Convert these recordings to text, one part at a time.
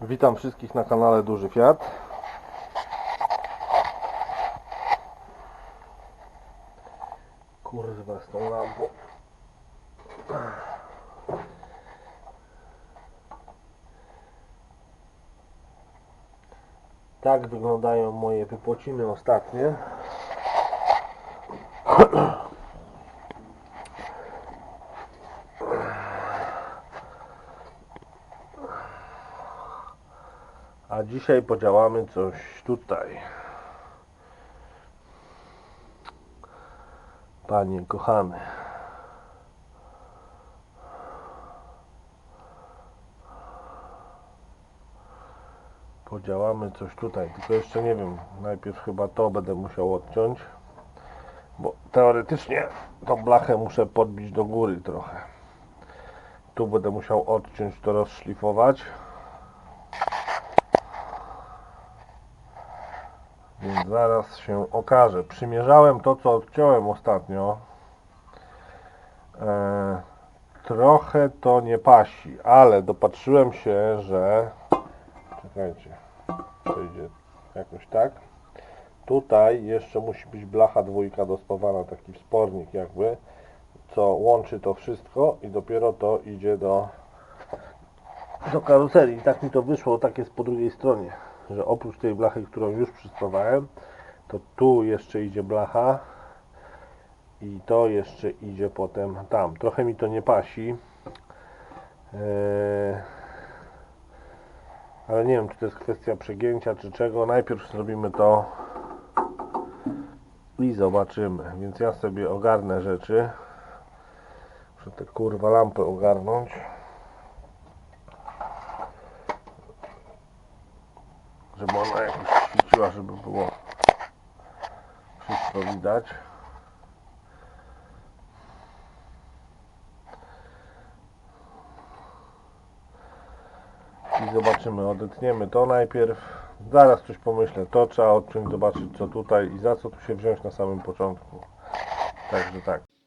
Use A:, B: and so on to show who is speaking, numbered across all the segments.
A: Witam wszystkich na kanale Duży Fiat. Kurwa z tą lampą. Tak wyglądają moje wypłociny ostatnie. A dzisiaj podziałamy coś tutaj. Panie kochany. Podziałamy coś tutaj, tylko jeszcze nie wiem. Najpierw chyba to będę musiał odciąć. Bo teoretycznie tą blachę muszę podbić do góry trochę. Tu będę musiał odciąć to rozszlifować. Więc zaraz się okaże. Przymierzałem to, co odciąłem ostatnio. E, trochę to nie pasi, ale dopatrzyłem się, że. Czekajcie, to idzie jakoś tak. Tutaj jeszcze musi być blacha dwójka dospawana, taki wspornik jakby, co łączy to wszystko i dopiero to idzie do, do karoserii. Tak mi to wyszło, tak jest po drugiej stronie, że oprócz tej blachy, którą już przyspawałem, to tu jeszcze idzie blacha i to jeszcze idzie potem tam. Trochę mi to nie pasi. Eee, ale nie wiem, czy to jest kwestia przegięcia, czy czego. Najpierw zrobimy to i zobaczymy. Więc ja sobie ogarnę rzeczy. Muszę tę kurwa lampę ogarnąć. Żeby ona jakoś świeciła, żeby było wszystko widać. I zobaczymy, odetniemy to najpierw. Zaraz coś pomyślę. To trzeba odciąć, zobaczyć co tutaj i za co tu się wziąć na samym początku. Także tak.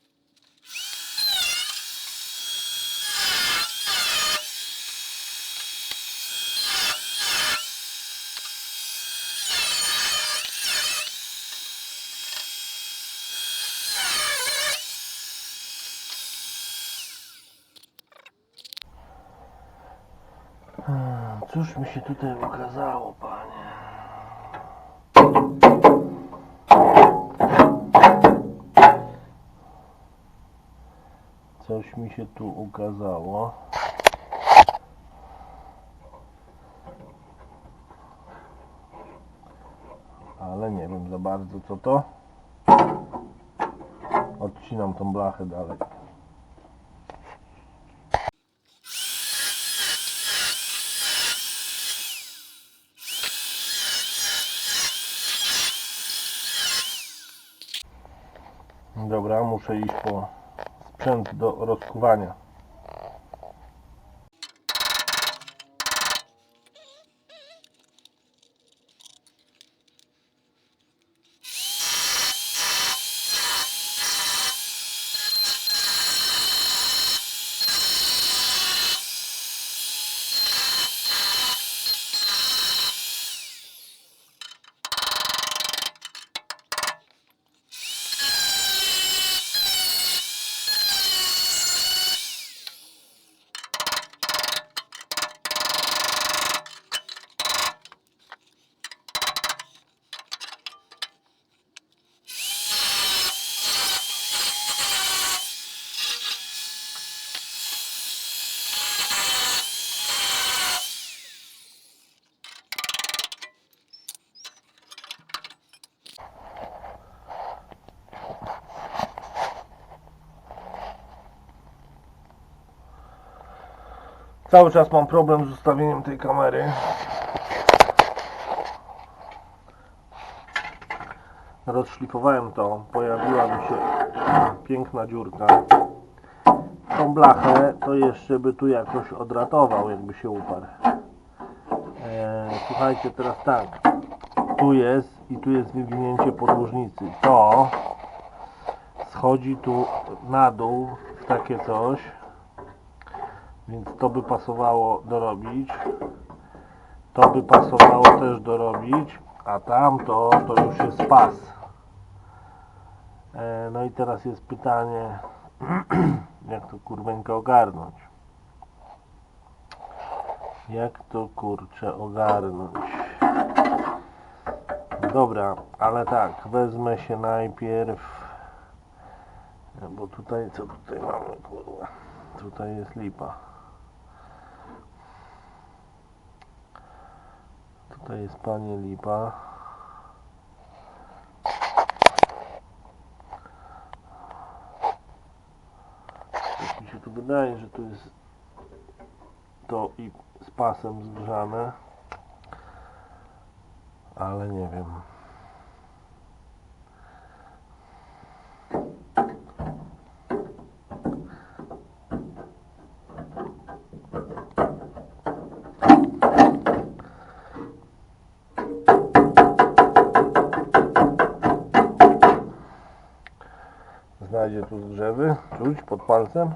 A: Cóż mi się tutaj ukazało, panie? Coś mi się tu ukazało. Ale nie wiem za bardzo co to. Odcinam tą blachę dalej. Dobra, muszę iść po sprzęt do rozkuwania. Cały czas mam problem z ustawieniem tej kamery. Rozszlifowałem to, pojawiła mi się piękna dziurka. Tą blachę to jeszcze by tu jakoś odratował, jakby się uparł. E, słuchajcie, teraz tak. Tu jest i tu jest wywinięcie podłużnicy. To schodzi tu na dół w takie coś. Więc to by pasowało dorobić. To by pasowało też dorobić, a tamto to już jest pas. E, no i teraz jest pytanie, jak to kurweńka ogarnąć. Jak to kurczę ogarnąć? Dobra, ale tak, wezmę się najpierw, bo tutaj, co tutaj mamy, kurwa, tutaj jest lipa. Tutaj jest panie lipa. Tak mi się tu wydaje, że tu jest to i z pasem zgrzane. Ale nie wiem. Znajdzie tu zgrzewy? Czuć pod palcem?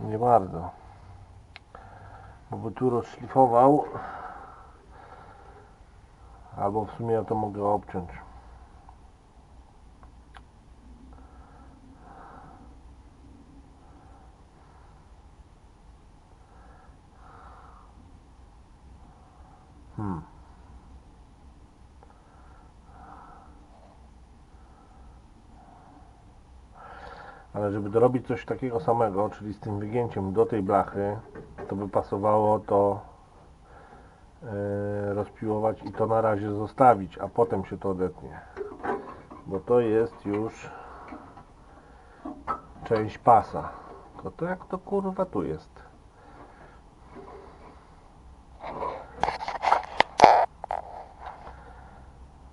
A: Nie bardzo. Bo by tu rozszlifował. Albo w sumie ja to mogę obciąć. Ale żeby dorobić coś takiego samego, czyli z tym wygięciem do tej blachy, to by pasowało to e, rozpiłować i to na razie zostawić, a potem się to odetnie. Bo to jest już część pasa. Tylko to jak to kurwa tu jest?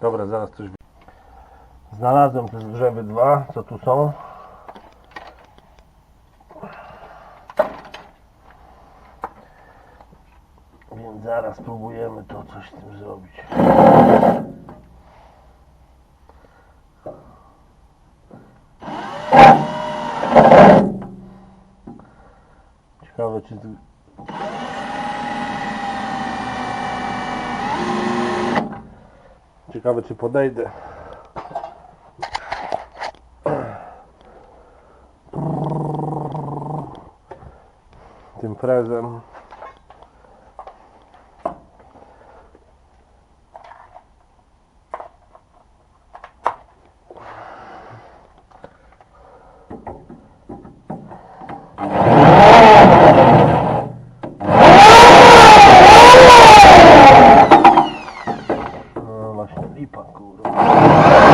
A: Dobra, zaraz coś... Znalazłem te zgrzewy dwa, co tu są. Więc zaraz spróbujemy to coś z tym zrobić. Ciekawe czy... z- Ciekawe czy podejdę. Tym frezem. No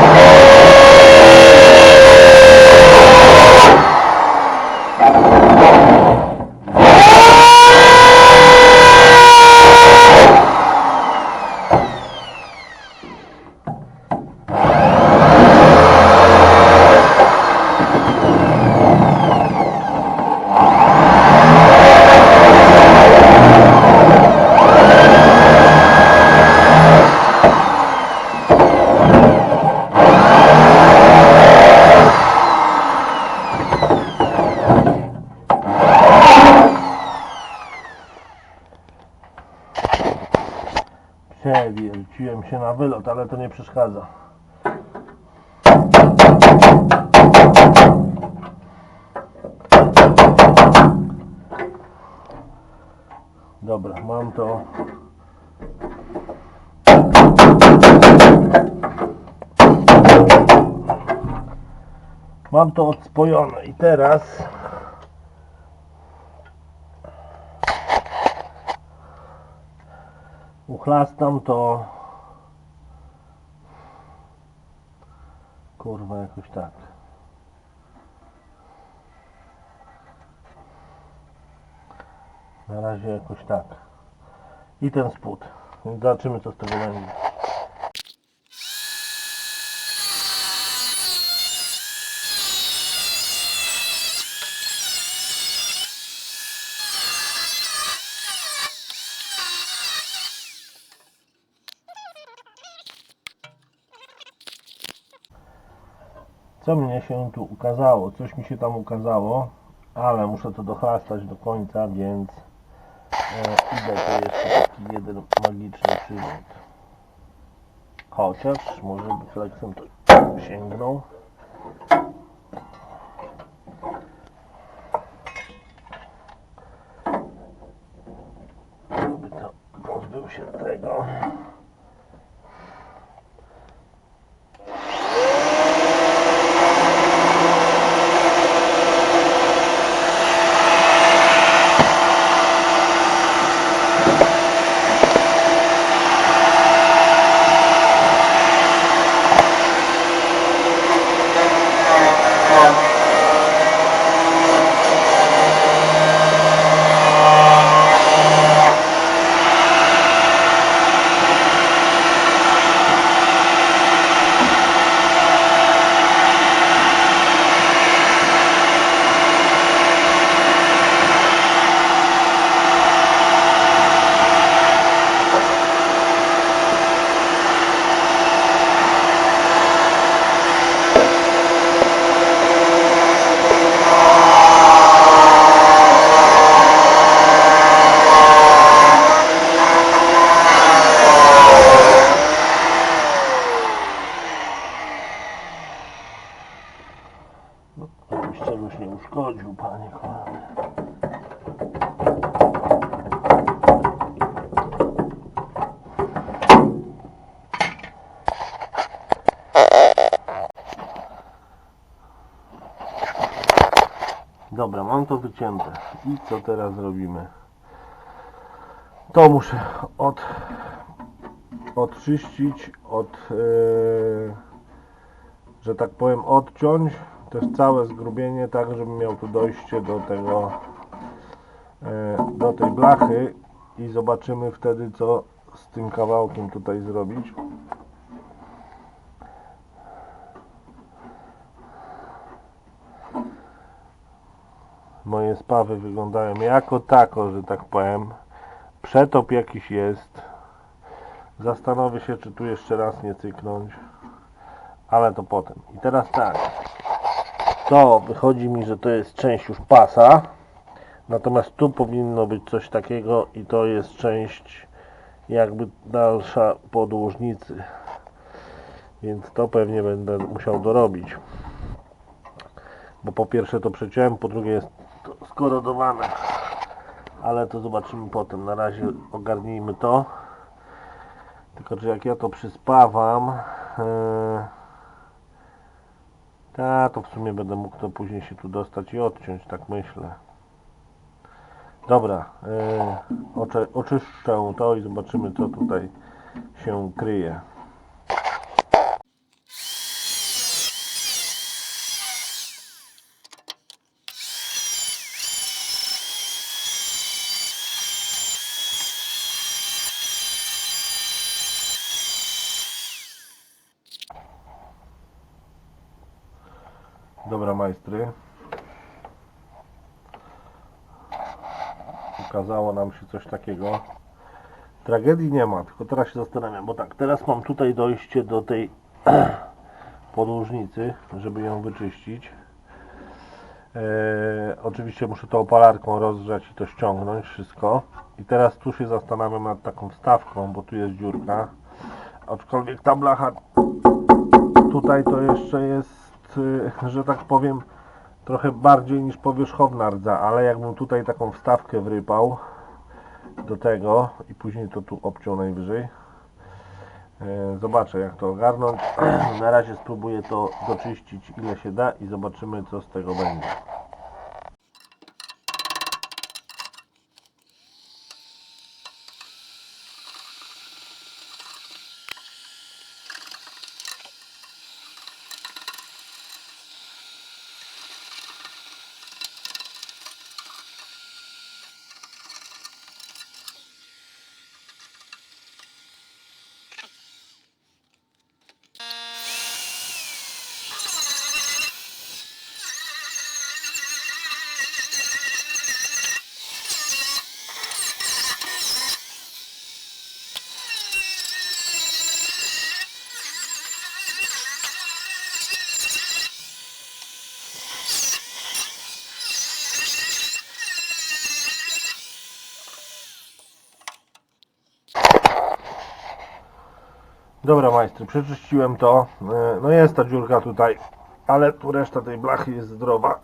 A: ale to nie przeszkadza. Dobra, mam to. Mam to odspojone i teraz uchlastam to kurwa jakoś tak. Na razie jakoś tak. I ten spód. Zobaczymy co z tego będzie Co mnie się tu ukazało? Coś mi się tam ukazało, ale muszę to dochlastać do końca, więc E, idę to jeszcze taki jeden magiczny przywód. Chociaż może by flexem to sięgnął. By to pozbył się tego. Żebyś czegoś nie uszkodził, panie kochany. Dobra, mam to wycięte. I co teraz robimy? To muszę od, odczyścić, od, yy, że tak powiem, odciąć też całe zgrubienie, tak żeby miał tu dojście do tego, e, do tej blachy i zobaczymy wtedy co z tym kawałkiem tutaj zrobić. Moje spawy wyglądają jako tako, że tak powiem. Przetop jakiś jest. Zastanowię się, czy tu jeszcze raz nie cyknąć. Ale to potem. I teraz tak. To wychodzi mi, że to jest część już pasa. Natomiast tu powinno być coś takiego i to jest część jakby dalsza podłużnicy. Więc to pewnie będę musiał dorobić. Bo po pierwsze to przeciąłem, po drugie jest skorodowane. Ale to zobaczymy potem. Na razie ogarnijmy to. Tylko, że jak ja to przyspawam... Yy... Ta, to w sumie będę mógł to później się tu dostać i odciąć, tak myślę. Dobra, yy, oczy, oczyszczę to i zobaczymy co tutaj się kryje. Dobra, majstry. Ukazało nam się coś takiego. Tragedii nie ma, tylko teraz się zastanawiam, bo tak, teraz mam tutaj dojście do tej podłużnicy, żeby ją wyczyścić. Eee, oczywiście muszę to opalarką rozgrzać i to ściągnąć wszystko. I teraz tu się zastanawiam nad taką wstawką, bo tu jest dziurka. Aczkolwiek ta blacha tutaj to jeszcze jest, y, że tak powiem, trochę bardziej niż powierzchowna rdza, ale jakbym tutaj taką wstawkę wrypał do tego i później to tu obciął najwyżej. E, Zobaczę jak to ogarnąć. Na razie spróbuję to doczyścić ile się da i zobaczymy co z tego będzie. Dobra majstry, przeczyściłem to. E, No jest ta dziurka tutaj, ale tu reszta tej blachy jest zdrowa.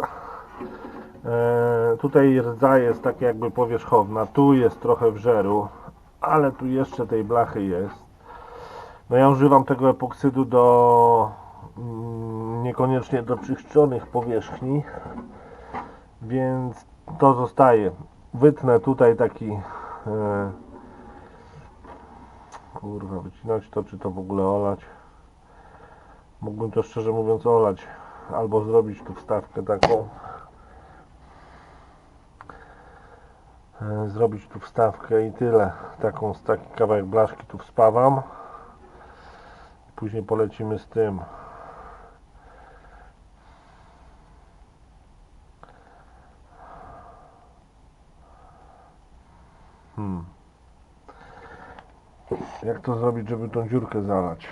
A: E, Tutaj rdza jest tak jakby powierzchowna, tu jest trochę wżeru, ale tu jeszcze tej blachy jest. No ja używam tego epoksydu do mm, niekoniecznie do czyszczonych powierzchni, więc to zostaje. Wytnę tutaj taki e, kurwa, wycinać to, czy to w ogóle olać. Mógłbym to szczerze mówiąc olać, albo zrobić tu wstawkę taką. E, Zrobić tu wstawkę i tyle. Taką, taki kawałek blaszki tu wspawam. Później polecimy z tym. Hmm. Jak to zrobić, żeby tą dziurkę zalać?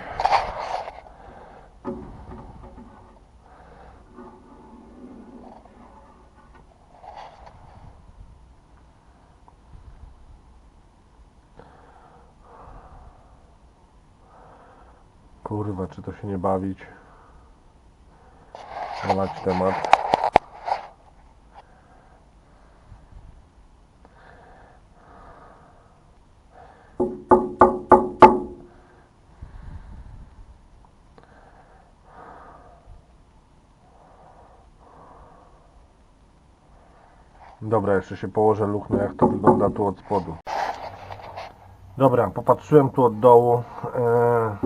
A: Kurwa, czy to się nie bawić? Zalać temat. Dobra, jeszcze się położę luknę, jak to wygląda tu od spodu. Dobra, popatrzyłem tu od dołu. E,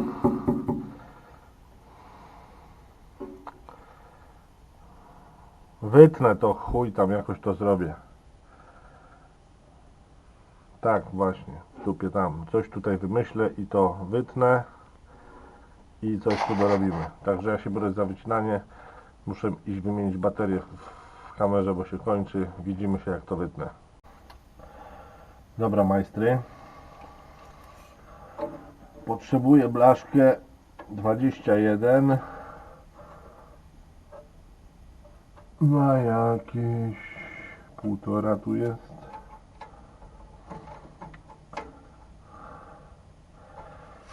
A: Wytnę to, chuj tam, jakoś to zrobię. Tak, właśnie, w dupie tam. Coś tutaj wymyślę i to wytnę i coś tu dorobimy. Także ja się biorę za wycinanie. Muszę iść wymienić baterię w, kamerze, bo się kończy. Widzimy się jak to wytnę. Dobra, majstry. Potrzebuję blaszkę 21 na jakieś półtora tu jest.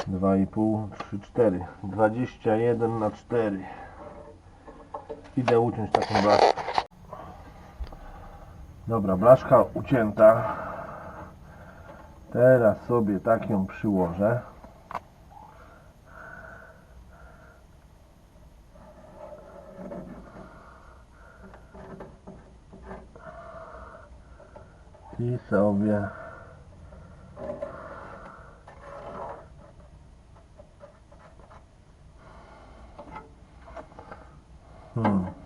A: Dwa i pół, trzy, cztery. Dwadzieścia jeden na cztery. Idę uciąć taką blaszkę. Dobra, blaszka ucięta. Teraz sobie tak ją przyłożę. I sobie hmm.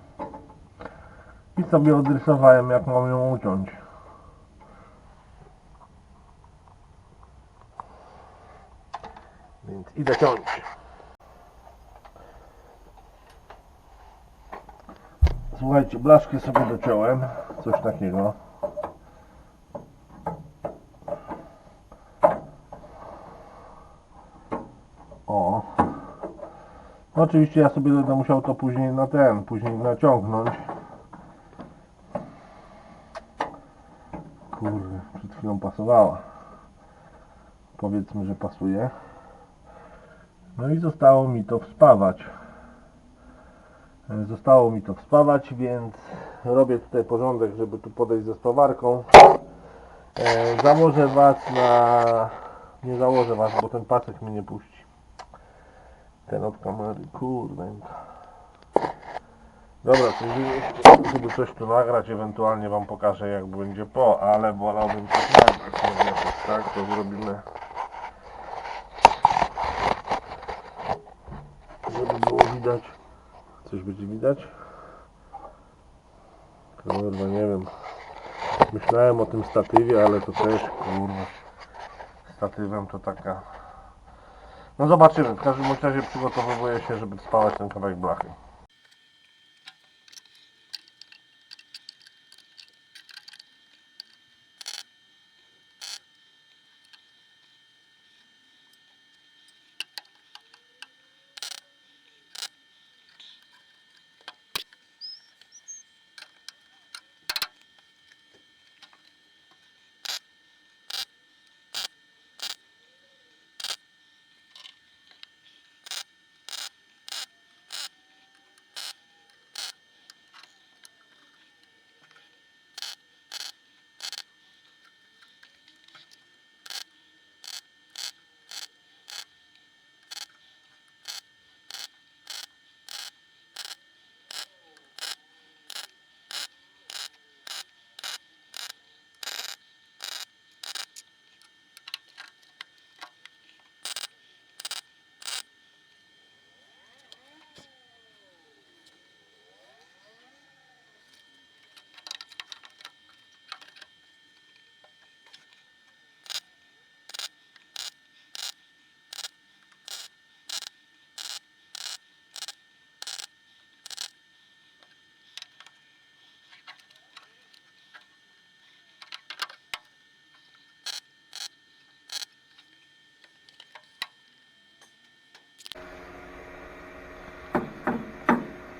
A: Sobie odrysowałem jak mam ją uciąć. Więc idę ciąć. Słuchajcie, blaszkę sobie dociąłem. Coś takiego. O. No oczywiście ja sobie będę musiał to później na ten, później naciągnąć. Chwilą pasowała. Powiedzmy, że pasuje. No i zostało mi to wspawać. Zostało mi to wspawać, więc robię tutaj porządek, żeby tu podejść ze spawarką. E, założę Was na... Nie założę Was, bo ten pasek mnie nie puści. Ten od kamery, kurde. Dobra, jeżeli- żeby coś tu nagrać, ewentualnie Wam pokażę jak będzie po, ale wolałbym coś nagrać, no tak, to zrobimy. Żeby było widać. Coś będzie widać? Kurwa, nie wiem. Myślałem o tym statywie, ale to też, kurwa. Statywem to taka... No zobaczymy. W każdym razie przygotowuję się, żeby spalać ten kawałek blachy.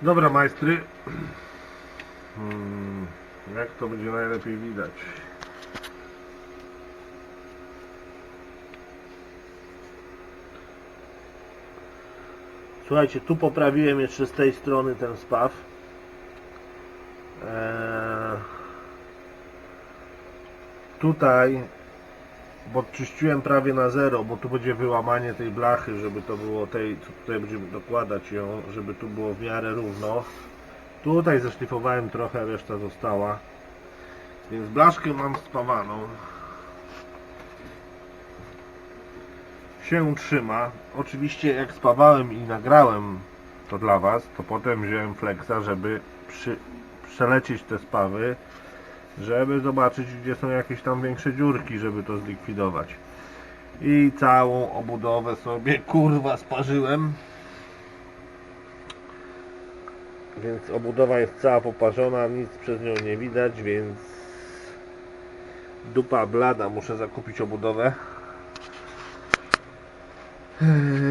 A: Dobra, majstry. Hmm, jak to będzie najlepiej widać? Słuchajcie, tu poprawiłem jeszcze z tej strony ten spaw. Eee, tutaj podczyściłem prawie na zero, bo tu będzie wyłamanie tej blachy, żeby to było tej, co tutaj będziemy dokładać ją, żeby tu było w miarę równo. Tutaj zeszlifowałem trochę, reszta została. Więc blaszkę mam spawaną. Się trzyma. Oczywiście jak spawałem i nagrałem to dla Was, to potem wziąłem flexa, żeby przy, przelecieć te spawy, żeby zobaczyć gdzie są jakieś tam większe dziurki, żeby to zlikwidować. I całą obudowę sobie kurwa sparzyłem. Więc obudowa jest cała poparzona, nic przez nią nie widać, więc dupa blada, muszę zakupić obudowę. Eee,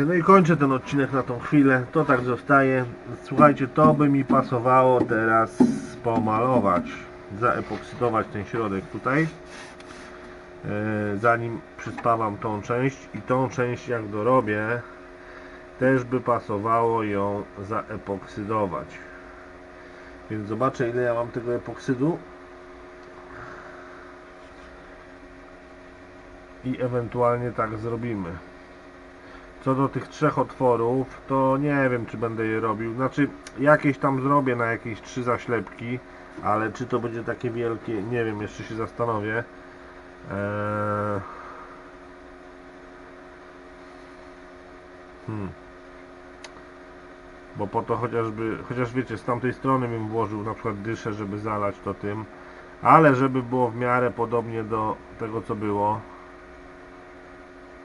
A: No i kończę ten odcinek na tą chwilę. To tak zostaje. Słuchajcie, to by mi pasowało teraz pomalować, zaepoksydować ten środek tutaj. Eee, Zanim przyspawam tą część i tą część jak dorobię, też by pasowało ją zaepoksydować. Więc zobaczę ile ja mam tego epoksydu. I ewentualnie tak zrobimy. Co do tych trzech otworów, to nie wiem czy będę je robił. Znaczy jakieś tam zrobię na jakieś trzy zaślepki, ale czy to będzie takie wielkie, nie wiem, jeszcze się zastanowię. Eee... Hmm. Bo po to chociażby, chociaż wiecie, z tamtej strony bym włożył na przykład dyszę, żeby zalać to tym, ale żeby było w miarę podobnie do tego co było,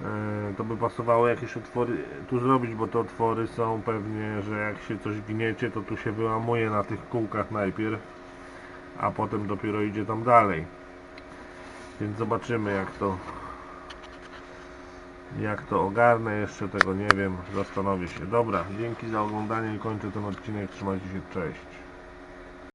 A: Yy, to by pasowało jakieś otwory tu zrobić, bo te otwory są pewnie, że jak się coś gniecie, to tu się wyłamuje na tych kółkach najpierw, a potem dopiero idzie tam dalej. Więc zobaczymy jak to jak to ogarnę, jeszcze tego nie wiem, zastanowię się. Dobra, dzięki za oglądanie i kończę ten odcinek, trzymajcie się, cześć.